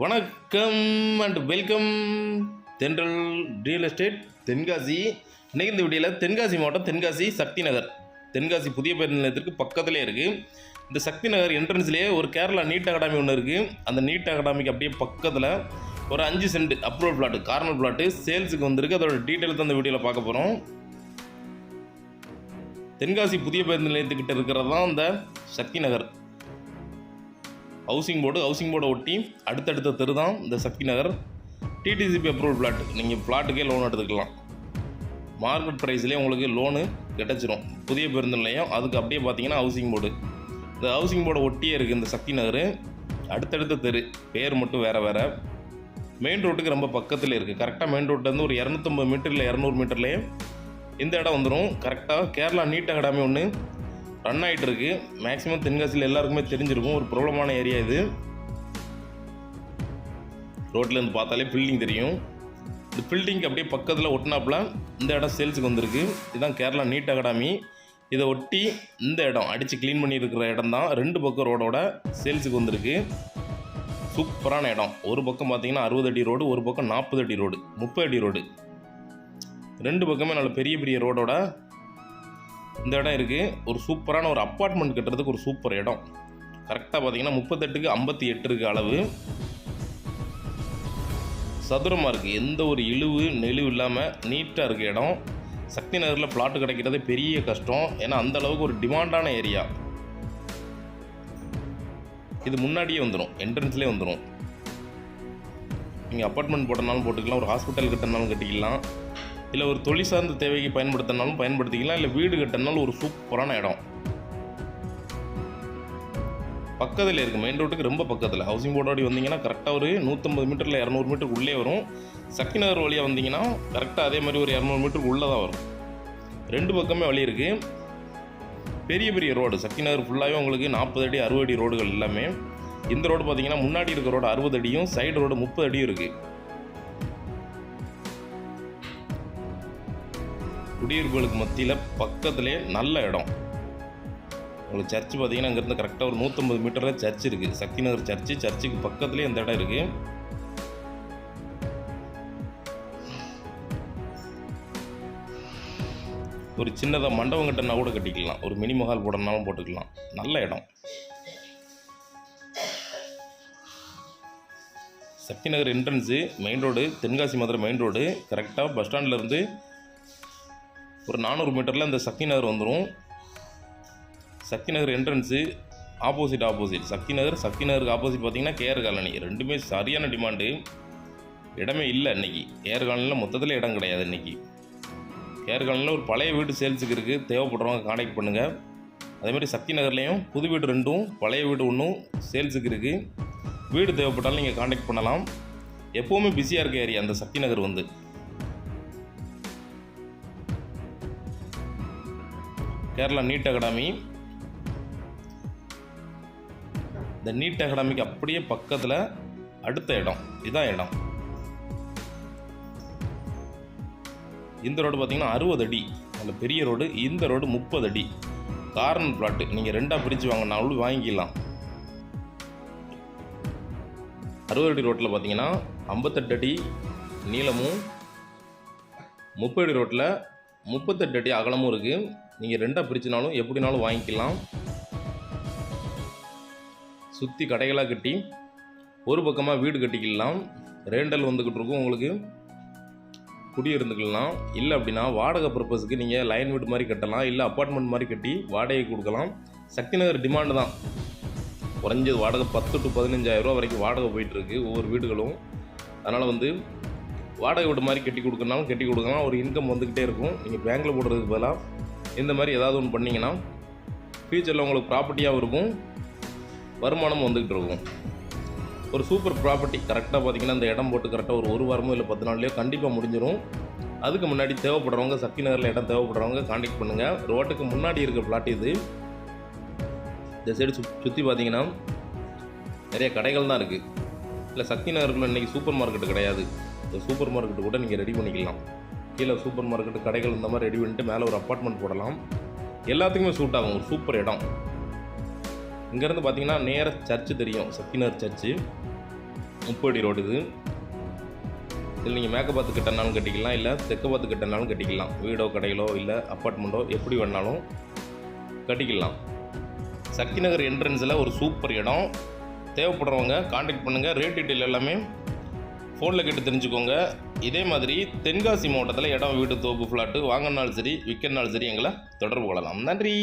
வணக்கம் and welcome Thendral real estate Tenkasi. இன்னைக்கு இந்த வீடியோவில் தென்காசி மாவட்டம் தென்காசி சக்தி நகர் தென்காசி புதிய பேருந்து நிலையத்திற்கு பக்கத்துலேயே இருக்குது இந்த சக்தி நகர் என்ட்ரன்ஸ்லேயே ஒரு கேரளா நீட் அகாடமி ஒன்று இருக்குது அந்த நீட் அகாடமிக்கு அப்படியே பக்கத்தில் ஒரு அஞ்சு cent approval plot corner plot சேல்ஸுக்கு வந்திருக்கு. அதோட டீட்டெயில் தான் இந்த வீடியோவில் பார்க்க போகிறோம் தென்காசி புதிய பேருந்து நிலையத்துக்கிட்ட இருக்கிறது தான் இந்த Sakthi Nagar housing board housing போர்டை ஒட்டி அடுத்தடுத்த தெரு தான் இந்த Sakthi Nagar DTCP approval plot நீங்கள் பிளாட்டுக்கே லோன் எடுத்துக்கலாம். மார்க்கெட் ப்ரைஸ்லேயே உங்களுக்கு லோனு கிடச்சிரும். புதிய பேருந்து நிலையம் அதுக்கு அப்படியே பார்த்தீங்கன்னா ஹவுசிங் போர்டு இந்த ஹவுசிங் போர்டை ஒட்டியே இருக்குது இந்த சக்தி நகர். அடுத்தடுத்த தெரு பேர் மட்டும் வேறு வேறு. மெயின் ரோட்டுக்கு ரொம்ப பக்கத்தில் இருக்குது கரெக்டாக மெயின் ரோட்லேருந்து ஒரு இரநூத்தம்பது மீட்டர் இல்லை இரநூறு மீட்டர்லேயே இந்த இடம் வந்துடும் கரெக்டாக கேரளா நீட் அகாடமி ஒன்று ரன் ஆகிட்டு இருக்கு மேக்ஸிமம் தென்காசியில் எல்லாருக்குமே தெரிஞ்சிருக்கும். ஒரு பிரபலமான ஏரியா இது. ரோட்லேருந்து பார்த்தாலே பில்டிங் தெரியும். இந்த பில்டிங்க்கு அப்படியே பக்கத்தில் ஒட்டினாப்புல இந்த இடம் சேல்ஸுக்கு வந்திருக்கு. இதுதான் கேரளா நீட் அகாடமி. இதை ஒட்டி இந்த இடம் அடித்து க்ளீன் பண்ணியிருக்கிற இடம் தான் ரெண்டு பக்கம் ரோடோட சேல்ஸுக்கு வந்திருக்கு. சூப்பரான இடம். ஒரு பக்கம் பார்த்தீங்கன்னா அறுபது அடி ரோடு ஒரு பக்கம் நாற்பது அடி ரோடு முப்பது அடி ரோடு ரெண்டு பக்கமே நல்ல பெரிய பெரிய ரோடோட இந்த இடம் இருக்குது ஒரு சூப்பரான ஒரு அப்பார்ட்மெண்ட் கட்டுறதுக்கு ஒரு சூப்பர் இடம். கரெக்டாக பார்த்தீங்கன்னா முப்பத்தெட்டுக்கு ஐம்பத்தி எட்டு இருக்கு அளவு. சதுரமாக இருக்குது எந்த ஒரு இழிவு நெளிவு இல்லாமல் நீட்டாக இருக்குது இடம். சக்தி நகரில் பிளாட் கிடைக்கிறது பெரிய கஷ்டம். ஏன்னா அந்த அளவுக்கு ஒரு டிமாண்டான ஏரியா இது முன்னாடியே வந்துடும் என்ட்ரன்ஸ்லேயே வந்துடும் நீங்கள் அப்பார்ட்மெண்ட் போட்டனாலும் போட்டுக்கலாம். ஒரு ஹாஸ்பிட்டல் கட்டினாலும் கட்டிக்கலாம். இல்லை ஒரு தொழில் சார்ந்த தேவைக்கு பயன்படுத்தினாலும் பயன்படுத்திக்கலாம் இல்லை வீடு கட்டினாலும் ஒரு சூப்பரான இடம். பக்கத்தில் இருக்குது மெயின் ரோட்டுக்கு ரொம்ப பக்கத்தில். ஹவுசிங் போர்டோடி வந்தீங்கன்னா கரெக்டாக ஒரு நூற்றம்பது மீட்டரில் இரநூறு மீட்டருக்கு உள்ளே வரும். சக்தி நகர் வழியாக வந்தீங்கன்னா கரெக்டாக அதே மாதிரி ஒரு இரநூறு மீட்டருக்கு உள்ளே தான் வரும். ரெண்டு பக்கமே வழி இருக்குது பெரிய பெரிய ரோடு சக்தி நகர் ஃபுல்லாகவே உங்களுக்கு நாற்பது அடி அறுபது அடி ரோடுகள் எல்லாமே. இந்த ரோடு பார்த்தீங்கன்னா முன்னாடி இருக்க ரோடு அறுபது அடியும் சைடு ரோடு முப்பது அடியும் இருக்குது குடியிருப்புகளுக்கு மத்தியில் பக்கத்துலேயே நல்ல இடம். உங்களுக்கு சர்ச் பார்த்தீங்கன்னா அங்கேருந்து கரெக்டாக ஒரு நூற்றம்பது மீட்டரில் சர்ச் இருக்குது சக்தி நகர் சர்ச்சு சர்ச்சுக்கு பக்கத்துலேயே இந்த இடம் இருக்குது ஒரு சின்னதாக மண்டபம் கட்டினா கூட கட்டிக்கலாம். ஒரு மினி மஹால் போடணும்னாலும் போட்டுக்கலாம். நல்ல இடம். Sakthi Nagar entrance main road Tenkasi Madurai main road கரெக்டாக பஸ் ஸ்டாண்ட்லேருந்து ஒரு நானூறு மீட்டரில் இந்த சக்தி நகர் வந்துடும் Sakthi Nagar entrance opposite opposite Sakthi Nagar Sakthi நகருக்கு ஆப்போசிட் பார்த்தீங்கன்னா கேஆர் காலனி. ரெண்டுமே சரியான டிமாண்டு இடமே இல்லை இன்றைக்கி கேஆர் காலனியில் மொத்தத்தில் இடம் கிடையாது இன்றைக்கி கேஆர் காலனியில் ஒரு பழைய வீடு சேல்ஸுக்கு இருக்குது தேவைப்படுறவங்க கான்டாக்ட் பண்ணுங்கள் அதேமாதிரி சக்தி நகர்லேயும் புது வீடு ரெண்டும் பழைய வீடு ஒன்றும் சேல்ஸுக்கு இருக்குது வீடு தேவைப்பட்டாலும் நீங்கள் கான்டாக்ட் பண்ணலாம். எப்போவுமே பிஸியாக இருக்க ஏரியா அந்த சக்தி நகர் வந்து. கேரளா நீட் அகாடமி இந்த நீட் அகாடமிக்கு அப்படியே பக்கத்தில் அடுத்த இடம் இதான் இடம் இந்த ரோடு பார்த்தீங்கன்னா அறுபது அடி அந்த பெரிய ரோடு இந்த ரோடு முப்பது அடி கார்னர் பிளாட்டு நீங்கள் ரெண்டாக பிரித்து வாங்கினாலும் வாங்கிக்கலாம். அறுபது அடி ரோட்டில் பார்த்தீங்கன்னா ஐம்பத்தெட்டு அடி நீளமும் முப்பது அடி ரோட்டில் முப்பத்தெட்டு அடி அகலமும் இருக்குது நீங்கள் ரெண்டாக பிரிச்சுனாலும் எப்படினாலும் வாங்கிக்கலாம். சுற்றி கடைகளாக கட்டி ஒரு பக்கமாக வீடு கட்டிக்கலாம். ரேண்டல் வந்துக்கிட்டு இருக்கும் உங்களுக்கு. குடியிருந்துக்கலாம். இல்லை அப்படின்னா வாடகை பர்பஸுக்கு நீங்கள் லைன் வீடு மாதிரி கட்டலாம். இல்லை அப்பார்ட்மெண்ட் மாதிரி கட்டி வாடகை கொடுக்கலாம். சக்தி நகர் டிமாண்டு தான். குறைஞ்சது வாடகை பத்து டு பதினஞ்சாயிரரூவா வரைக்கும் வாடகை போயிட்டுருக்கு ஒவ்வொரு வீடுகளும். அதனால் வந்து வாடகை வீடு மாதிரி கட்டி கொடுக்கறனாலும் கட்டி கொடுக்கலாம். ஒரு இன்கம் வந்துக்கிட்டே இருக்கும். நீங்கள் பேங்க்கில் போடுறதுக்கு பதிலாக இந்த மாதிரி ஏதாவது ஒன்று பண்ணிங்கன்னா ஃப்யூச்சரில் உங்களுக்கு ப்ராப்பர்ட்டியாகவும் இருக்கும் வருமானமும் வந்துக்கிட்டு இருக்கும். ஒரு சூப்பர் ப்ராப்பர்ட்டி கரெக்டாக பார்த்தீங்கன்னா இந்த இடம் போட்டு கரெக்டாக ஒரு ஒரு வாரமோ இல்லை பத்து நாள்லையோ கண்டிப்பாக முடிஞ்சிடும் அதுக்கு முன்னாடி தேவைப்படுறவங்க சக்தி நகரில் இடம் தேவைப்படுறவங்க காண்டாக்ட் பண்ணுங்கள் ரோட்டுக்கு முன்னாடி இருக்கிற பிளாட் இது. இந்த சைடு சு சுற்றி பார்த்தீங்கன்னா நிறைய கடைகள் தான் இருக்குது இல்லை சக்தி நகருக்குள்ள இன்றைக்கி சூப்பர் மார்க்கெட்டு கிடையாது. இந்த சூப்பர் மார்க்கெட்டு கூட நீங்கள் ரெடி பண்ணிக்கலாம். கீழே சூப்பர் மார்க்கெட்டு கடைகள் இந்த மாதிரி ரெடி பண்ணிட்டு மேலே ஒரு அப்பார்ட்மெண்ட் போடலாம். எல்லாத்துக்குமே சூட் ஆகும் ஒரு சூப்பர் இடம். இங்கேருந்து பார்த்தீங்கன்னா நேராக சர்ச்சு தெரியும் சத்தினார் சர்ச்சு முப்படி ரோடு இது. இதில் நீங்கள் மேக்கப் பார்த்து கட்டினாலும் கட்டிக்கலாம் இல்லை தெற்க பார்த்து கட்டினாலும் கட்டிக்கலாம். வீடோ கடைகளோ இல்லை அப்பார்ட்மெண்ட்டோ எப்படி வேணாலும் கட்டிக்கலாம். சக்தி நகர் என்ட்ரன்ஸில் ஒரு சூப்பர் இடம். தேவைப்படுறவங்க காண்டாக்ட் பண்ணுங்கள் ரேட் டீட்டெயில் எல்லாமே ஃபோனில் கேட்டு தெரிஞ்சுக்கோங்க. இதே மாதிரி தென்காசி மாவட்டத்தில் இடம் வீடு தோப்பு ஃப்ளாட்டு வாங்கினாலும் சரி விற்கனாலும் சரி எங்களை தொடர்பு கொள்ளலாம். நன்றி!